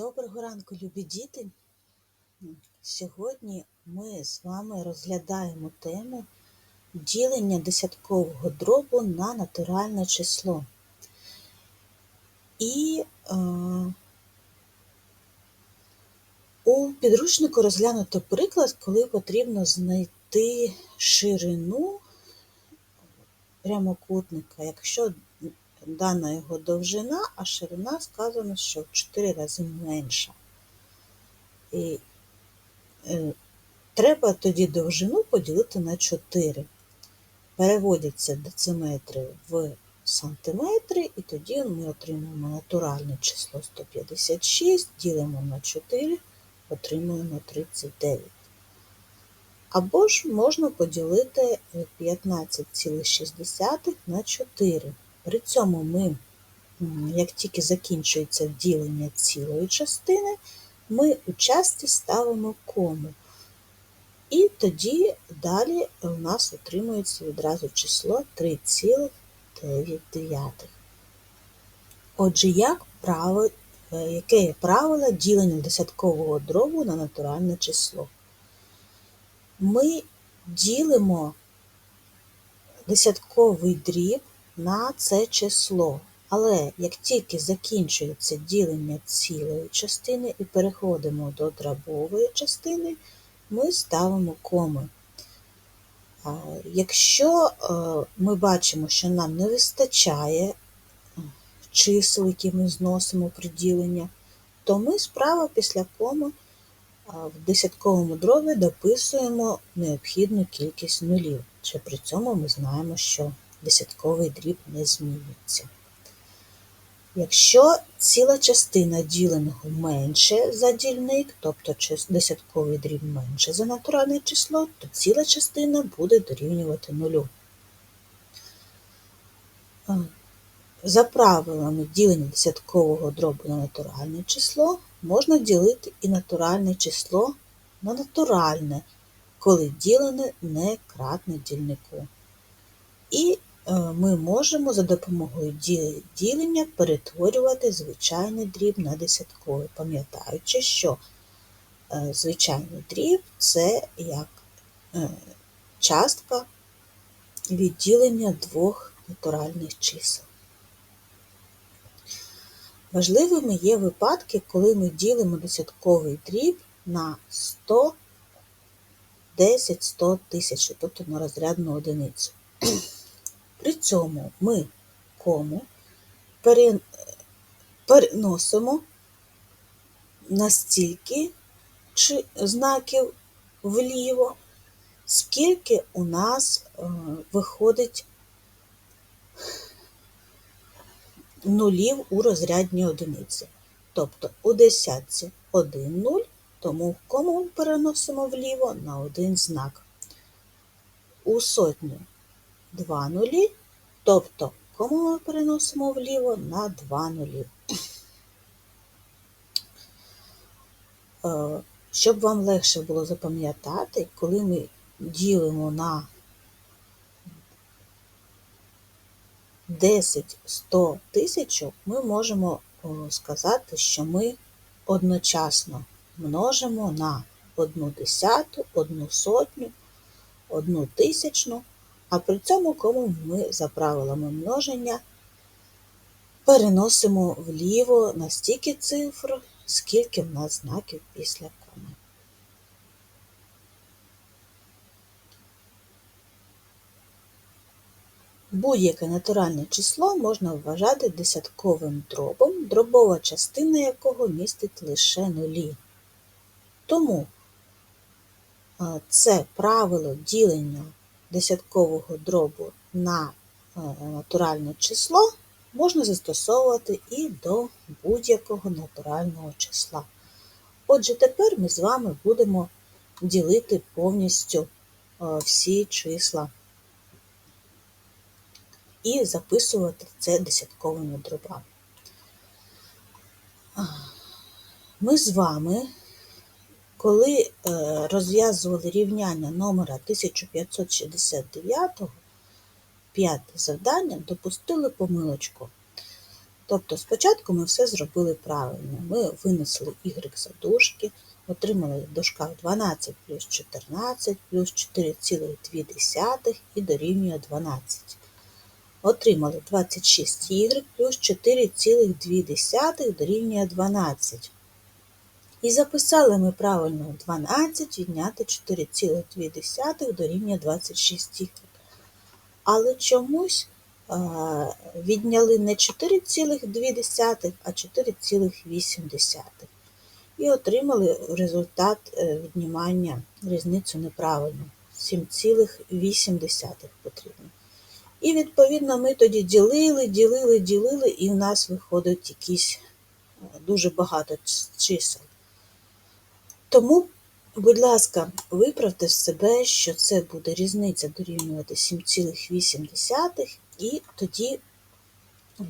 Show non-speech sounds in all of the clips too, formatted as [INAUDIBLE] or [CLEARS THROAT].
Доброго ранку, любі діти! Сьогодні ми з вами розглядаємо тему ділення десяткового дробу на натуральне число. І е, у підручнику розглянуто приклад, коли потрібно знайти ширину прямокутника, якщо дана його довжина, а ширина сказано, що в 4 рази менша. І е, треба тоді довжину поділити на 4. Переводяться дециметри в сантиметри, і тоді ми отримуємо натуральне число 156, ділимо на 4, отримуємо 39. Або ж можна поділити 15,6 на 4. При цьому ми, як тільки закінчується ділення цілої частини, ми у часті ставимо кому. І тоді далі у нас отримується відразу число 3,9. Отже, як право, е, яке є правило ділення десяткового дробу на натуральне число? Ми ділимо десятковий дріб на це число. Але як тільки закінчується ділення цілої частини і переходимо до дробової частини, ми ставимо коми. Якщо е, ми бачимо, що нам не вистачає чисел, які ми зносимо при діленні, то ми справа після коми в десятковому дробі дописуємо необхідну кількість нулів. Чи при цьому ми знаємо, що десятковий дріб не змінюється. Якщо ціла частина діленого менше за дільник, тобто десятковий дріб менше за натуральне число, то ціла частина буде дорівнювати нулю. За правилами ділення десяткового дробу на натуральне число можна ділити і натуральне число на натуральне, коли ділене не кратне дільнику. І ми можемо за допомогою ділення перетворювати звичайний дріб на десятковий, пам'ятаючи, що е, звичайний дріб це як е, частка відділення двох натуральних чисел. Важливими є випадки, коли ми ділимо десятковий дріб на 100, 10, 100 тисяч, тобто на розрядну одиницю. При цьому ми кому переносимо настільки знаків вліво, скільки у нас е, виходить нулів у розрядній одиниці. Тобто у десятці 1 нуль, тому кому переносимо вліво на один знак. У сотню 2 нулі, тобто кому ми переносимо вліво на 2 нулі. Е, щоб вам легше було запам'ятати, коли ми ділимо на 10, 100, 1000, ми можемо сказати, що ми одночасно множимо на одну десяту, одну сотню, одну тисячну а при цьому кому ми за правилами множення переносимо вліво на стільки цифр, скільки в нас знаків після коми. Будь-яке натуральне число можна вважати десятковим дробом, дробова частина якого містить лише нулі. Тому це правило ділення десяткового дробу на е, натуральне число можна застосовувати і до будь-якого натурального числа. Отже, тепер ми з вами будемо ділити повністю е, всі числа і записувати це десятковими дробами. Ми з вами коли е, розв'язували рівняння номера 1569, п'яте завдання допустили помилочку. Тобто спочатку ми все зробили правильно. Ми винесли y за дужки, отримали в дужках 12 плюс 14 плюс 4,2 і дорівнює 12. Отримали 26y плюс 4,2 дорівнює 12. І записали ми правильно 12 відняти 4,2 дорівнює 26 y. Але чомусь а, відняли не 4,2, а 4,8. І отримали результат е, віднімання різницю неправильно. 7,8 потрібно. І, відповідно, ми тоді ділили, ділили, ділили, і в нас виходить якісь е, дуже багато чисел. Тому, будь ласка, виправте в себе, що це буде різниця дорівнювати 7,8, і тоді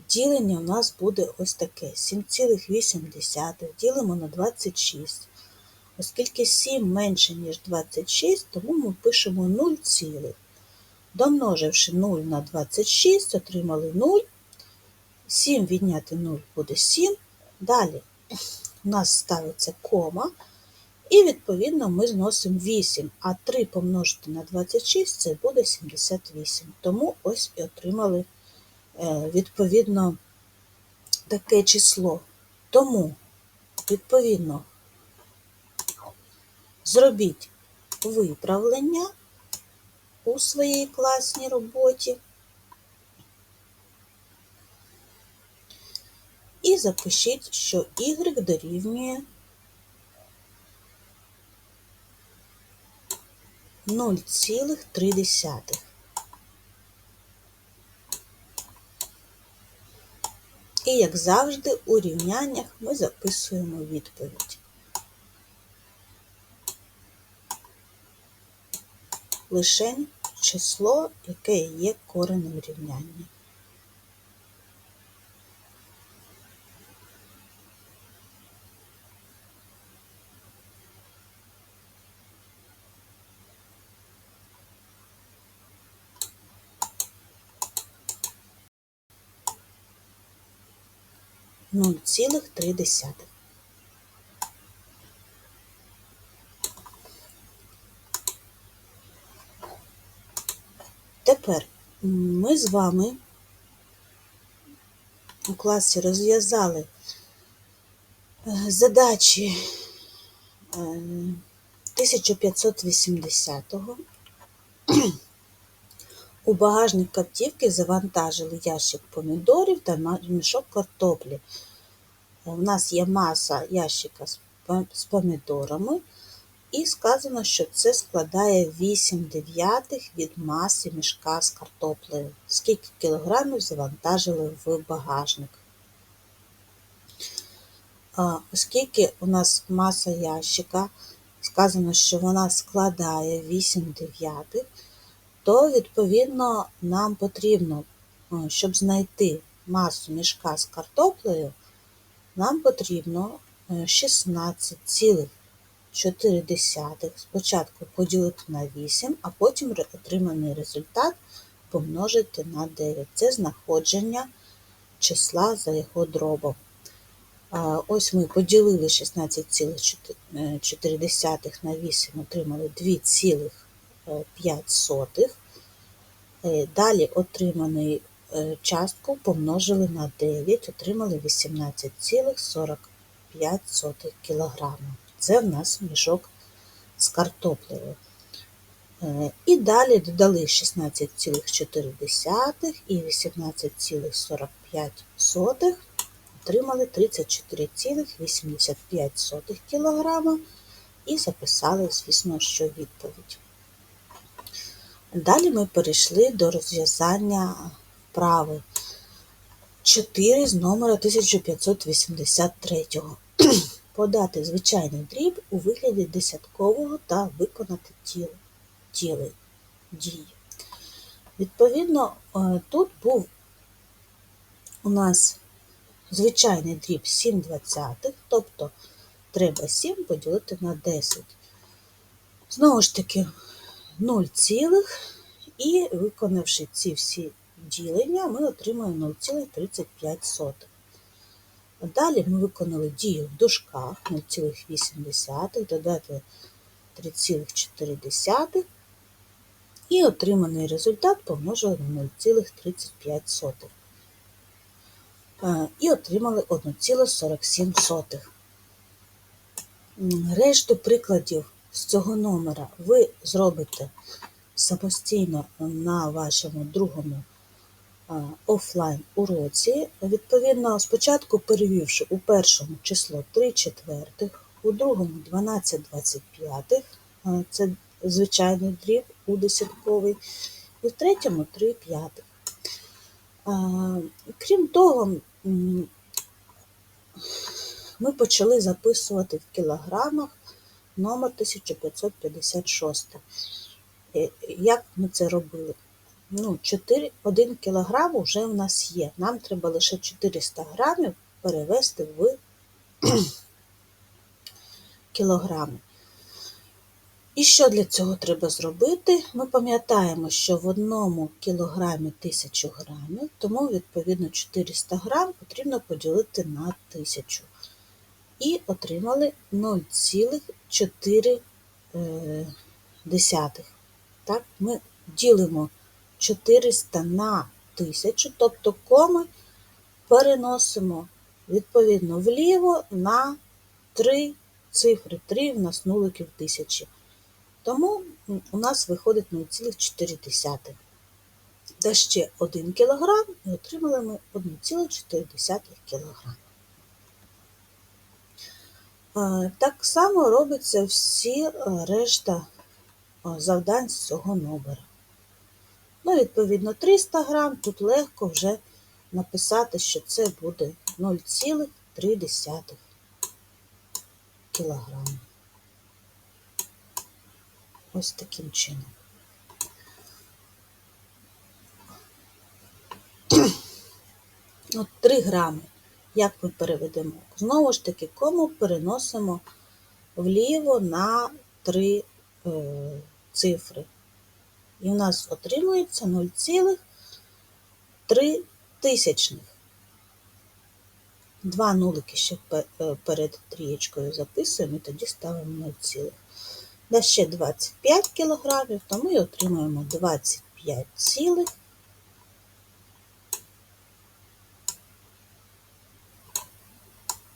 ділення у нас буде ось таке: 7,8 ділимо на 26. Оскільки 7 менше, ніж 26, тому ми пишемо 0, цілих. домноживши 0 на 26, отримали 0. 7 відняти 0 буде 7. Далі у нас ставиться кома. І, відповідно, ми зносимо 8, а 3 помножити на 26 це буде 78. Тому ось і отримали, е, відповідно, таке число. Тому, відповідно, зробіть виправлення у своїй класній роботі і запишіть, що y дорівнює 0,3. І, як завжди, у рівняннях ми записуємо відповідь. Лишень число, яке є коренем рівняння. 0,3. Тепер ми з вами у класі розв'язали е, задачі 1580-го. У багажник каптівки завантажили ящик помідорів та мішок картоплі. У нас є маса ящика з помідорами, і сказано, що це складає 8 дев'ятих від маси мішка з картоплею. Скільки кілограмів завантажили в багажник. Оскільки у нас маса ящика, сказано, що вона складає 8 дев'ятих, то, відповідно, нам потрібно, щоб знайти масу мішка з картоплею, нам потрібно 16,4 е, спочатку поділити на 8, а потім отриманий результат помножити на 9. Це знаходження числа за його дробом. Ось ми поділили 16,4 на 8, отримали 2,5. Е, далі отриманий Е, частку помножили на 9, отримали 18,45 кг. Це в нас мішок з картоплею. Е, і далі додали 16,4 і 18,45, отримали 34,85 кг і записали, звісно, що відповідь. Далі ми перейшли до розв'язання вправи 4 з номера 1583. [CLEARS THROAT] Подати звичайний дріб у вигляді десяткового та виконати тіло, тіли дії. Відповідно, е, тут був у нас звичайний дріб 7 двадцятих, тобто треба 7 поділити на 10. Знову ж таки, 0 цілих, і виконавши ці всі ділення, ми отримаємо 0,35. Далі ми виконали дію в дужках 0,8 додати 3,4 і отриманий результат помножили на 0,35. Е, І отримали 1,47. Решту прикладів з цього номера ви зробите самостійно на вашому другому офлайн уроці. Відповідно, спочатку перевівши у першому число 3 четвертих, у другому 12 25, це звичайний дріб у десятковий, і в третьому 3 п'ятих. Крім того, ми почали записувати в кілограмах номер 1556. Е, Як ми це робили? Ну, 4, 1 кілограм вже в нас є. Нам треба лише 400 грамів перевести в [CLEARS THROAT] кілограми. І що для цього треба зробити? Ми пам'ятаємо, що в одному кілограмі 1000 грамів, тому, відповідно, 400 грам потрібно поділити на 1000. І отримали 0,4. Так, ми ділимо 400 на 1000, тобто коми переносимо відповідно вліво на 3 цифри, 3 в нас нуликів тисячі. Тому у нас виходить 0,4. Та ще 1 кг і отримали ми 1,4 кг. Так само робиться всі е, решта завдань з цього номера. Ну, відповідно, 300 грам, тут легко вже написати, що це буде 0,3 кг. Ось таким чином. От 3 грами. Як ми переведемо? Знову ж таки, кому переносимо вліво на 3 е, цифри. І у нас отримується 0,3 тисячних. Два нулики ще е, перед трієчкою записуємо і тоді ставимо 0, Да ще 25 кілограмів, то ми отримаємо 25 цілих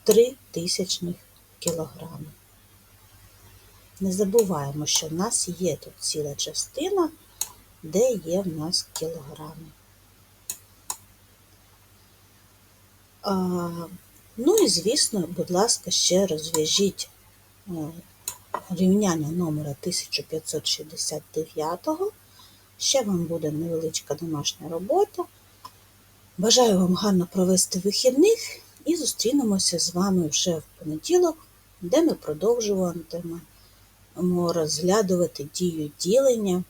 3 тисячних кілограми. Не забуваємо, що в нас є тут ціла частина, де є в нас кілограми. Ну і, звісно, будь ласка, ще розв'яжіть е, рівняння номера 1569. Ще вам буде невеличка домашня робота. Бажаю вам гарно провести вихідних і зустрінемося з вами вже в понеділок, де ми продовжуватимемо розглядувати дію ділення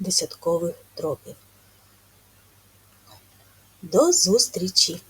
десяткових дробів. До зустрічі!